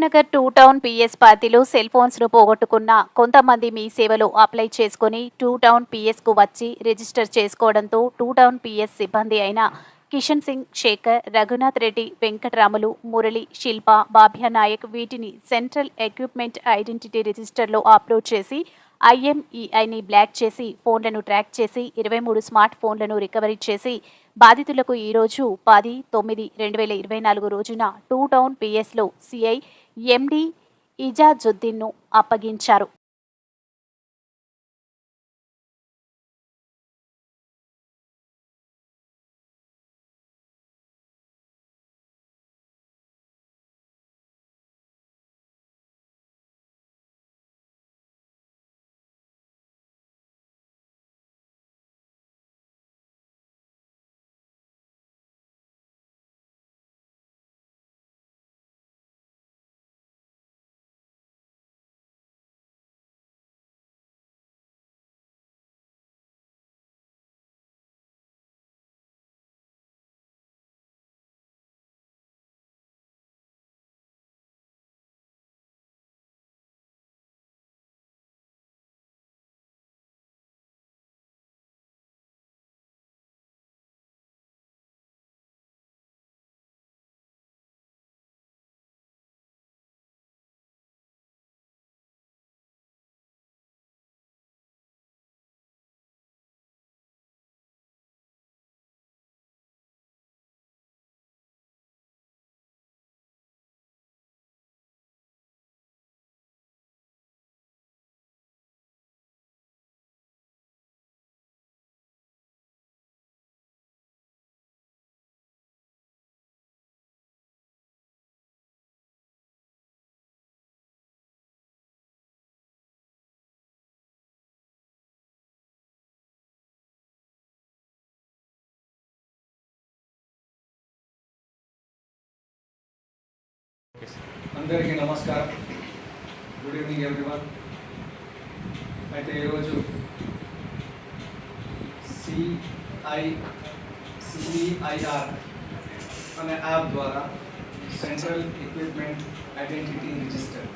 Mahabubnagar two town PS పార్టీలో cell ఫోన్స్ను పోగొట్టుకున్న కొంతమంది మీ సేవలో అప్లై చేసుకుని టూ టౌన్ పిఎస్కు వచ్చి రిజిస్టర్ చేసుకోవడంతో టూ టౌన్ పిఎస్ సిబ్బంది అయిన కిషన్ సింగ్ శేఖర్ రఘునాథ్ రెడ్డి వెంకటరాములు మురళి శిల్ప బాభ్యా నాయక్ వీటిని సెంట్రల్ ఎక్విప్మెంట్ ఐడెంటిటీ రిజిస్టర్లో అప్లోడ్ చేసి ఐఎంఈఐని బ్లాక్ చేసి ఫోన్లను ట్రాక్ చేసి ఇరవై మూడు స్మార్ట్ ఫోన్లను రికవరీ చేసి బాధితులకు ఈరోజు పది తొమ్మిది రెండు వేల ఇరవై నాలుగు రోజున టూ టౌన్ పిఎస్లో సిఐ ఎండి ఇజాజుద్దీన్ను అప్పగించారు. అందరికీ నమస్కారం. గుడ్ ఈవినింగ్ ఎవ్రీవన్ అయితే ఈరోజు సిఐ సిఐఆర్ అనే యాప్ ద్వారా సెంట్రల్ ఎక్విప్మెంట్ ఐడెంటిటీ రిజిస్టర్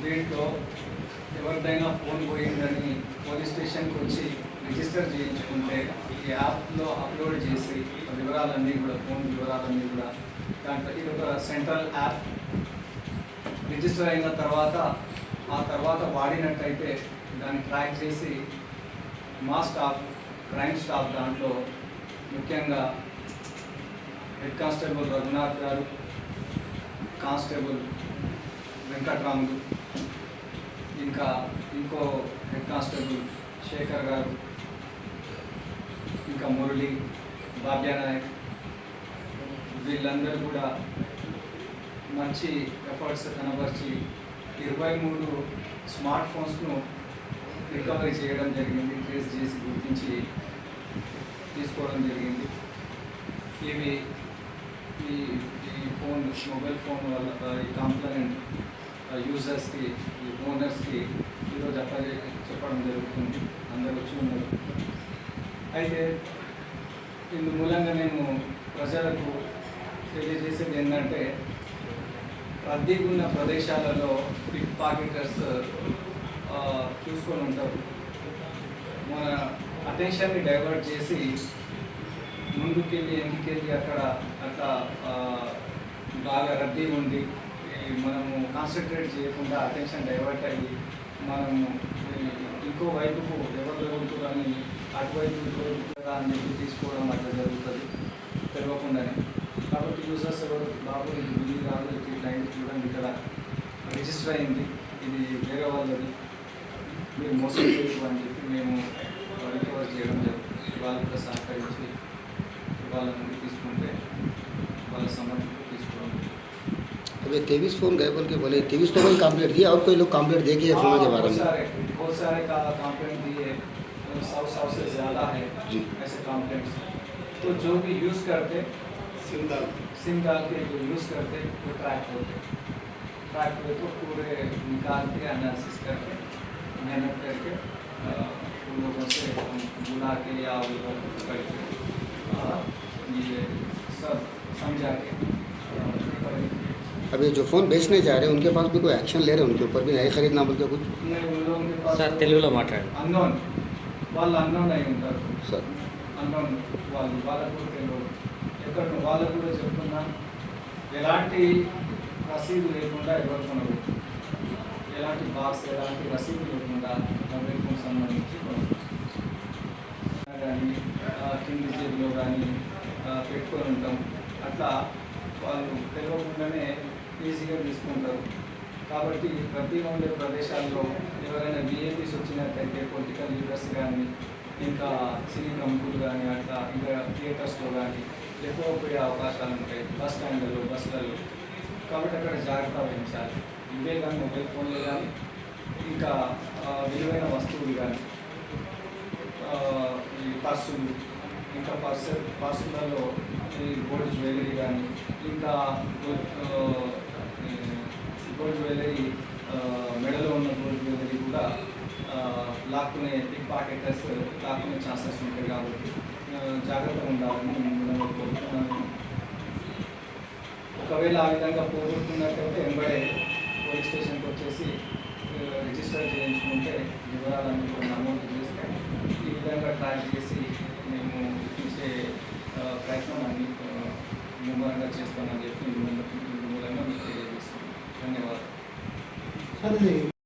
దీంట్లో ఎవరిదైనా ఫోన్ పోయిందని పోలీస్ స్టేషన్కి వచ్చి రిజిస్టర్ చేయించుకుంటే ఈ యాప్లో అప్లోడ్ చేసి వివరాలన్నీ కూడా ఫోన్ వివరాలన్నీ కూడా దాంట్లో ఇది ఒక సెంట్రల్ యాప్. రిజిస్టర్ అయిన తర్వాత ఆ తర్వాత వాడినట్టయితే దాన్ని ట్రాక్ చేసి మా స్టాఫ్ క్రైమ్ స్టాఫ్ దాంట్లో ముఖ్యంగా హెడ్ కానిస్టేబుల్ రఘునాథ్ గారు కానిస్టేబుల్ వెంకట్రాములు ఇంకా ఇంకో హెడ్ కానిస్టేబుల్ శేఖర్ గారు ఇంకా మురళి బాబ్యానాయక్ వీళ్ళందరూ కూడా మంచి ఎఫర్ట్స్ కనబరిచి ఇరవై మూడు స్మార్ట్ ఫోన్స్ను రికవరీ చేయడం జరిగింది ట్రేస్ చేసి గుర్తించి తీసుకోవడం జరిగింది. ఇవి ఈ ఈ ఫోన్ మొబైల్ ఫోన్ వల్ల ఈ కాంప్లైంట్ యూజర్స్కి ఈ ఓనర్స్కి ఈరోజు చెప్ప చెప్పడం జరుగుతుంది. అందరూ వచ్చి ఉన్నారు అయితే ఇందు మూలంగా నేను ప్రజలకు తెలియజేసేది ఏంటంటే రద్దీగా ఉన్న ప్రదేశాలలో పిక్ పాకెటర్స్ చూసుకొని ఉంటారు. మన అటెన్షన్ని డైవర్ట్ చేసి ముందుకెళ్ళి ఎందుకెళ్ళి అక్కడ అట్లా బాగా రద్దీ ఉంది మనము కాన్సన్ట్రేట్ చేయకుండా అటెన్షన్ డైవర్ట్ అయ్యి మనము ఇంకో వైపుకు ఎవరు జరుగుతుందని అటువైపు జరుగుతుందా అని చెప్పి తీసుకోవడం అట్లా జరుగుతుంది. తెలియకుండానే. కాబట్టి యూజర్స్ ఎవరు బాబు ఇది బిల్లు కాదు ఇది లైన్ చూడండి ఇక్కడ. రిజిస్టర్ అయింది. ఇది వేరే వాళ్ళది. మీరు మోసం చేయరు అని చెప్పి మేము రికవర్ చేయడం జరుగుతుంది. వాళ్ళు కూడా సహకరించి వాళ్ళ నుండి తీసుకుంటే వాళ్ళ సమర్థన तो अभी तेईस फ़ोन गए बोल के बोले तेईस तो कोई कॉम्प्लेट दिया और कोई लोग कॉम्प्लेट दे गए फॉर्म के बारे में? बहुत सारे दिए सौ मतलब सौ से ज़्यादा है जी। ऐसे तो जो भी यूज़ करते सिम डाल सिम डाल के जो यूज़ करते वो ट्रैक होते। ट्रैक होते तो पूरे निकाल के एनालिसिस करके मेहनत करके उन लोगों से बुला के या उन लोगों को करके ये सब समझा के अ, recovery अभी जो फ़ोन बेचने जा रहे हैं उनके पास भी कोई एक्शन ले रहे हैं उनके ऊपर भी नहीं खरीदना बोल के कुछ సార్ తెలుగులో మాట్లాడు అన్నోన్ వాళ్ళు అన్నోన్ అయి ఉంటారు सर అన్నోన్ వాళ్ళు వాళ్ళకు కూడా తెలియదు ఎక్కడ వాళ్ళకు కూడా చెప్తున్నా ఎలాంటి రసీదు లేకుండా ఎవరు కొనరు ఎలాంటి బాక్స్ ఎలాంటి రసీదు లేకుండా మొబైల్ ఫోన్ సంబంధించి కొనరు కానీ కింది జేబులో కానీ పెట్టుకొని ఉంటాం అట్లా వాళ్ళు తెలియకుండానే ఈజీగా తీసుకుంటారు. కాబట్టి ప్రతి ఉండే ప్రదేశాల్లో ఎవరైనా బీఏపీస్ వచ్చినట్టయితే పొలిటికల్ లీడర్స్ కానీ ఇంకా సినీ ప్రముఖులు కానీ అట్లా ఇంకా థియేటర్స్లో కానీ ఎక్కువ పోయే అవకాశాలు ఉంటాయి. బస్ స్టాండ్లలో బస్సులలో. కాబట్టి అక్కడ జాగ్రత్త వహించాలి. ఇవే కానీ మొబైల్ ఫోన్లు కానీ ఇంకా విలువైన వస్తువులు కానీ ఈ పర్సులు ఇంకా పర్సు పర్సులలో ఈ గోల్డ్ జ్యువెలరీ కానీ ఇంకా గోల్డ్ జ్యువెలరీ మెడలో ఉన్న గోల్డ్ జ్యువెలరీ కూడా లాక్కునే పిక్ పాకెటర్స్ లాక్కునే ఛాన్సెస్ ఉంటాయి కాబట్టి జాగ్రత్తగా ఉండాలని నేను కోరుతున్నాను ఒకవేళ ఆ విధంగా పోగొట్టుకున్నట్టయితే ఎంబడే పోలీస్ స్టేషన్కి వచ్చేసి రిజిస్టర్ చేయించుకుంటే వివరాలన్నీ కూడా నమోదు చేస్తే ఈ విధంగా ట్రాక్ చేసి మేము ఇచ్చే ప్రయత్నం అన్ని ఆ, ముమ్మరంగా చేస్తామని చెప్పి